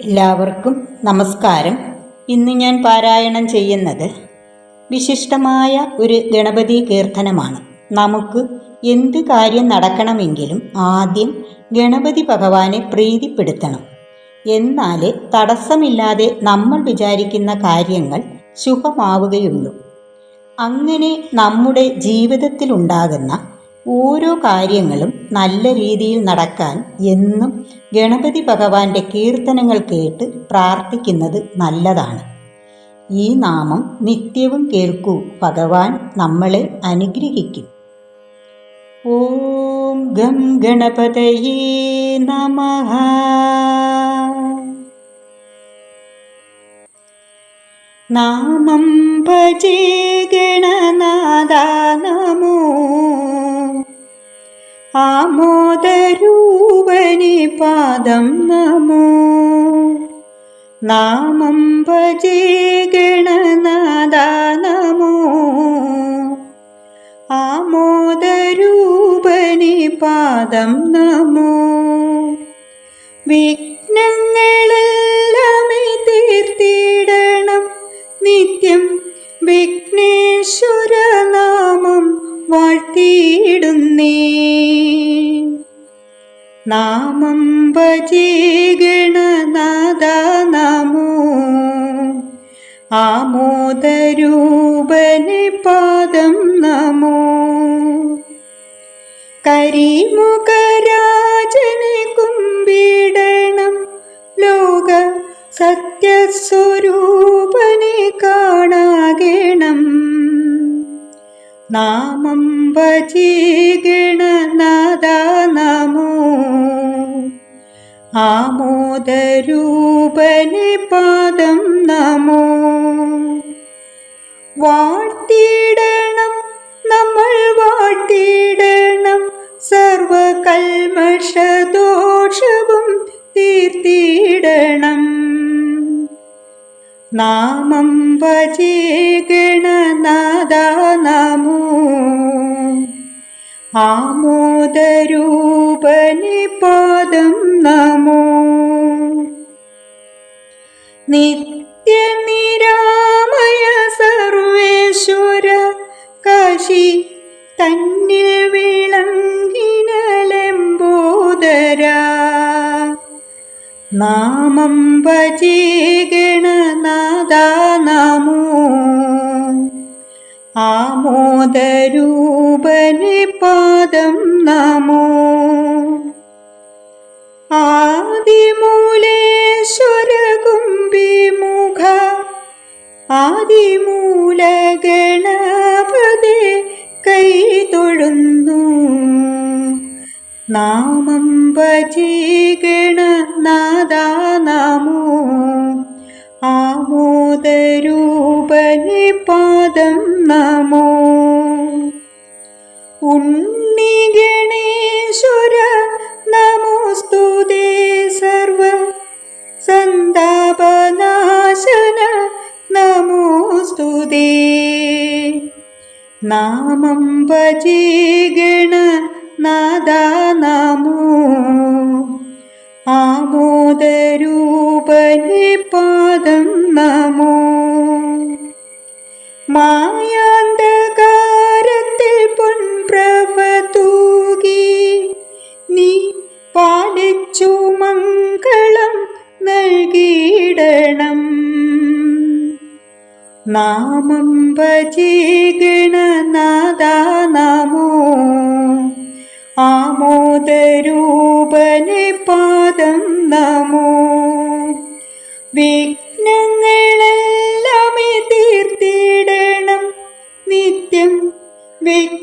എല്ലാവർക്കും നമസ്കാരം. ഇന്ന് ഞാൻ പാരായണം ചെയ്യുന്നത് വിശിഷ്ടമായ ഒരു ഗണപതി കീർത്തനമാണ്. നമുക്ക് എന്ത് കാര്യം നടക്കണമെങ്കിലും ആദ്യം ഗണപതി ഭഗവാനെ പ്രീതിപ്പെടുത്തണം. എന്നാൽ തടസ്സമില്ലാതെ നമ്മൾ വിചാരിക്കുന്ന കാര്യങ്ങൾ ശുഭമാവുകയുള്ളൂ അങ്ങനെ നമ്മുടെ ജീവിതത്തിലുണ്ടാകുന്ന ഓരോ കാര്യങ്ങളും നല്ല രീതിയിൽ നടക്കാൻ എന്നും ഗണപതി ഭഗവാന്റെ കീർത്തനങ്ങൾ കേട്ട് പ്രാർത്ഥിക്കുന്നത് നല്ലതാണ്. ഈ നാമം നിത്യവും കേൾക്കൂ. ഭഗവാൻ നമ്മളെ അനുഗ്രഹിക്കും. ഓം ഗം ഗണപതയേ നമ. നാമം ഭജേ പാദം നമോ. നാമം ഭജേ ഗണനാദ നമോ. ആമോദരൂപനി പാദം നമോ. വിഘ്നങ്ങളെല്ലാമേ നാമം ഭജേ ഗണനാഥ നമോ. ആമോദരൂപനെ പാദം നമോ. കരിമുഖരാജനെ കുമ്പിടണം. ലോക സത്യസ്വരൂപനെ കാണാകണം. നാമം ഭജേ ആമോദരൂപനെ പാദം നമോ. വാഴ്ത്തിയിടണം നമ്മൾ വാഴ്ത്തിയിടണം. സർവകൽമഷദോഷവും തീർത്തിയിടണം. നാമം ഭജേ ഗണനാദ ആമോദരൂപനി പാദം നമോ. നിത്യനിരാമയ സർവേശ്വര കാശി തന്നിൽ വിളങ്ങിനലംബോദര നാമം ഭജേ ഗണനാദ നമോ. ആമോദരൂപനി പാദം നമോ. ആദിമൂലേശ്വര കുംഭിമുഖ ആദിമൂല ഗണപതി കൈ തൊഴുന്നു നാമം ഭജി ഗണനാദ നമോ. ആമോദരൂപനി പാദം നമോ. ഉണ്ണി ഗണേശ്വര നമോസ്തുതേ സർവ. സന്താപനാശന നമോസ്തുതേ നാമം ഭജേ ഗണനാദ നമോ. ആമോദരൂപനി പാദം നമോ. മായാന്തകാരത്തിൽ പൊൻപ്രഭ തൂകി നീ പാലിച്ചു മംഗളം നൽകിയിടണം. നാമം ഭജേ ഗണനാദ നമോ. ആമോദരൂപനി പാദം നമോ. വിഘ്ന Ding!